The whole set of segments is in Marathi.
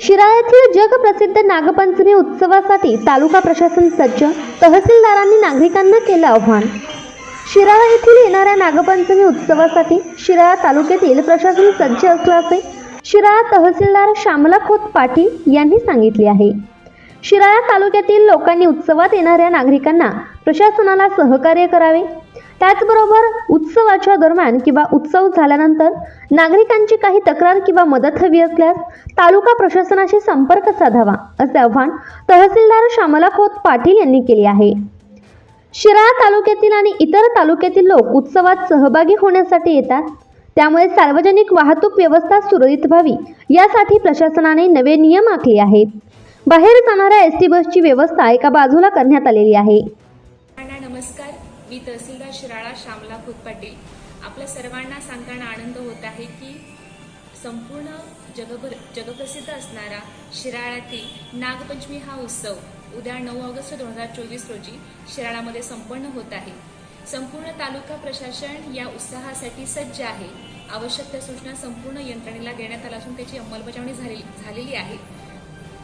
शिराळ्यातील जगप्रसिद्ध नागपंचमी उत्सवासाठी तालुका प्रशासन सज्ज तहसीलदारांनी नागरिकांना केलं आव्हान. शिराळा येथील येणाऱ्या नागपंचमी उत्सवासाठी शिराळा तालुक्यातील प्रशासन सज्ज असल्याचे शिराळा तहसीलदार श्यामला खोत पाटील यांनी सांगितले आहे. शिराळा तालुक्यातील लोकांनी उत्सवात येणाऱ्या नागरिकांना प्रशासनाला सहकार्य करावे. त्याचबरोबर उत्सवाच्या दरम्यान किंवा उत्सव झाल्यानंतर नागरिकांची काही तक्रार किंवा मदत हवी असल्यास तालुका प्रशासनाशी संपर्क साधावा असे आवाहन तहसीलदार श्यामला खोत पाटील यांनी केले आहे. शिराळा तालुक्यातील आणि इतर तालुक्यातील लोक उत्सवात सहभागी होण्यासाठी येतात. त्यामुळे सार्वजनिक वाहतूक व्यवस्था सुरळीत व्हावी यासाठी प्रशासनाने नवे नियम आखले आहेत. बाहेर जाणाऱ्या एस टी बसची व्यवस्था एका बाजूला करण्यात आलेली आहे. नमस्कार. मी तहसीलदार शिराळा श्यामला खुद पाटील. आपल्या सर्वांना सांगताना आनंद होत आहे की संपूर्ण जगभर जगप्रसिद्ध असणारा शिराळ्यातील नागपंचमी हा उत्सव उद्या नऊ ऑगस्ट दोन हजार चोवीस रोजी शिराळामध्ये संपन्न होत आहे. संपूर्ण तालुका प्रशासन या उत्साहासाठी सज्ज आहे. आवश्यक त्या सूचना संपूर्ण यंत्रणेला देण्यात आल्या असून त्याची अंमलबजावणी झाली झालेली आहे.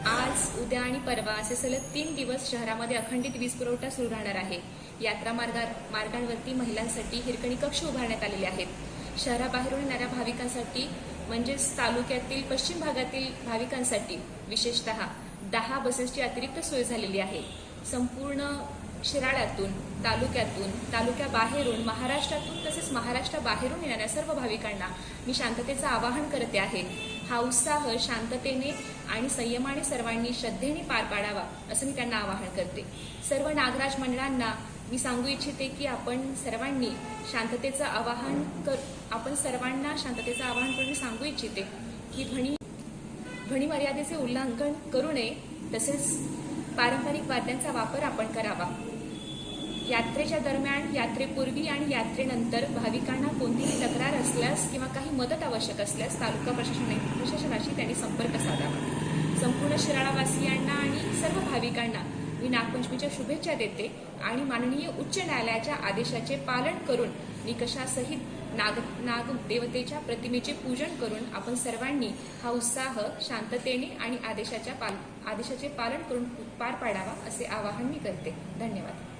आज उद्या आणि परवा असे सलग तीन दिवस शहरामध्ये अखंडित वीज पुरवठा सुरू राहणार आहे. यात्रा मार्गा मार्गांवरती महिलांसाठी हिरकणी कक्ष उभारण्यात आलेले आहेत. शहराबाहेरून येणाऱ्या भाविकांसाठी म्हणजेच तालुक्यातील पश्चिम भागातील भाविकांसाठी विशेषतः दहा बसेसची अतिरिक्त सोय झालेली आहे. संपूर्ण शिराळ्यातून तालुक्यातून तालुक्याबाहेरून महाराष्ट्रातून तसेच महाराष्ट्राबाहेरून येणाऱ्या सर्व भाविकांना मी शांततेचं आवाहन करते आहे. हा उत्साह शांततेने आणि संयमाने सर्वांनी श्रद्धेने पार पाडावा असं मी त्यांना आवाहन करते. सर्व नागराज मंडळांना मी सांगू इच्छिते की आपण सर्वांनी शांततेचं आवाहन कर आपण सर्वांना शांततेचं आवाहन करून सांगू इच्छिते की ध्वनी ध्वनी मर्यादेचे उल्लंघन करू नये. तसेच पारंपरिक वाद्यांचा वापर आपण करावा. यात्रेच्या दरम्यान यात्रेपूर्वी आणि यात्रेनंतर भाविकांना कोणतीही तक्रार असल्यास किंवा काही मदत आवश्यक असल्यास तालुका प्रशासना प्रशासनाशी त्यांनी संपर्क साधावा. संपूर्ण शिराळावासियांना आणि सर्व भाविकांना मी नागपंचमीच्या शुभेच्छा देते आणि माननीय उच्च न्यायालयाच्या आदेशाचे पालन करून निकषासहित नाग नाग देवतेच्या प्रतिमेचे पूजन करून आपण सर्वांनी हा उत्साह शांततेने आणि आदेशाच्या पाल आदेशाचे पालन करून पार पाडावा असे आवाहन मी करते. धन्यवाद.